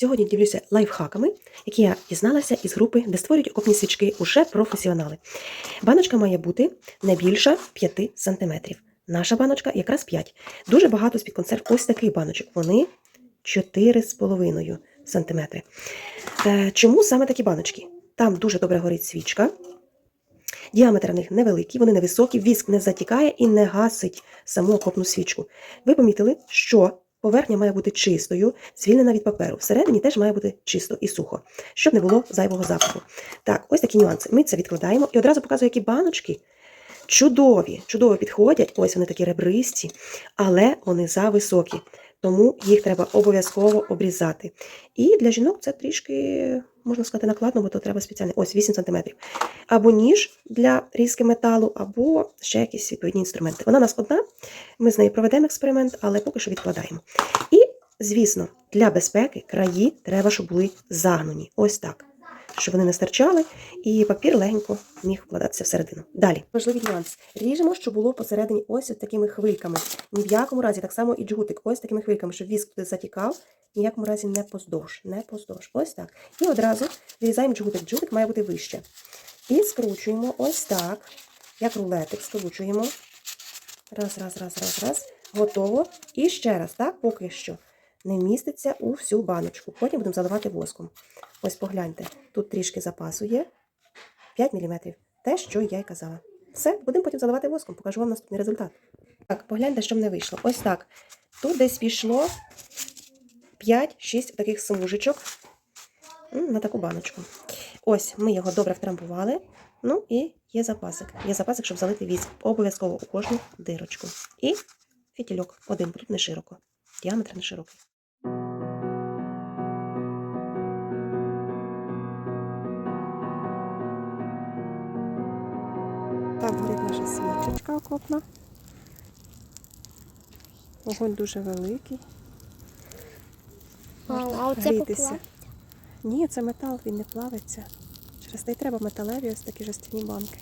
Сьогодні ділюся лайфхаками, які я дізналася із групи, де створюють окопні свічки уже професіонали. Баночка має бути не більша 5 см. Наша баночка якраз 5. Дуже багато з-під консерв ось таких баночок. Вони 4,5 см. Е, Чому саме такі баночки? Там дуже добре горить свічка. Діаметр в них невеликий, вони невисокі, віск не затікає і не гасить саму окопну свічку. Ви помітили, що поверхня має бути чистою, звільнена від паперу. Всередині теж має бути чисто і сухо, щоб не було зайвого запаху. Так, ось такі нюанси. Ми це відкладаємо і одразу показую, які баночки чудові, чудово підходять. Ось вони такі ребристі, але вони зависокі. Тому їх треба обов'язково обрізати. І для жінок це трішки, можна сказати, накладно, бо то треба спеціальний, Ось 8 см. Або ніж для різки металу, або ще якісь відповідні інструменти. Вона у нас одна, ми з нею проведемо експеримент, але поки що відкладаємо. І, звісно, для безпеки краї треба, щоб були загнуті. Ось так. Щоб вони не стирчали, і папір легенько міг вкладатися всередину. Далі. Важливий нюанс. Ріжемо, щоб було посередині ось, такими хвильками. Ні в якому разі, так само і джгутик, ось такими хвильками, щоб віск туди затікав, ні в якому разі не поздовж. Не поздовж. Ось так. І одразу вирізаємо джгутик. Джгутик має бути вище. І скручуємо ось так, як рулетик, скручуємо. Раз, раз, раз, раз, раз. Готово. І ще раз, так, поки що не вміститься у всю баночку. Потім будемо заливати воском. Ось погляньте, тут трішки запасу є. 5 мм. Те, що я й казала. Все, будемо потім заливати воском, покажу вам наступний результат. Так, погляньте, що в мене вийшло. Ось так. Тут десь пішло 5-6 таких смужечок на таку баночку. Ось ми його добре втрамбували. Ну і є запасик. Є запасик, щоб залити віск. Обов'язково у кожну дирочку. І фітільок один, тут не широко. Діаметр не широкий. Так, горить наша свічечка окопна. Вогонь дуже великий. Вау, а Грітися. Ні, це метал, він не плавиться. Через те й треба металеві ось такі жестяні банки.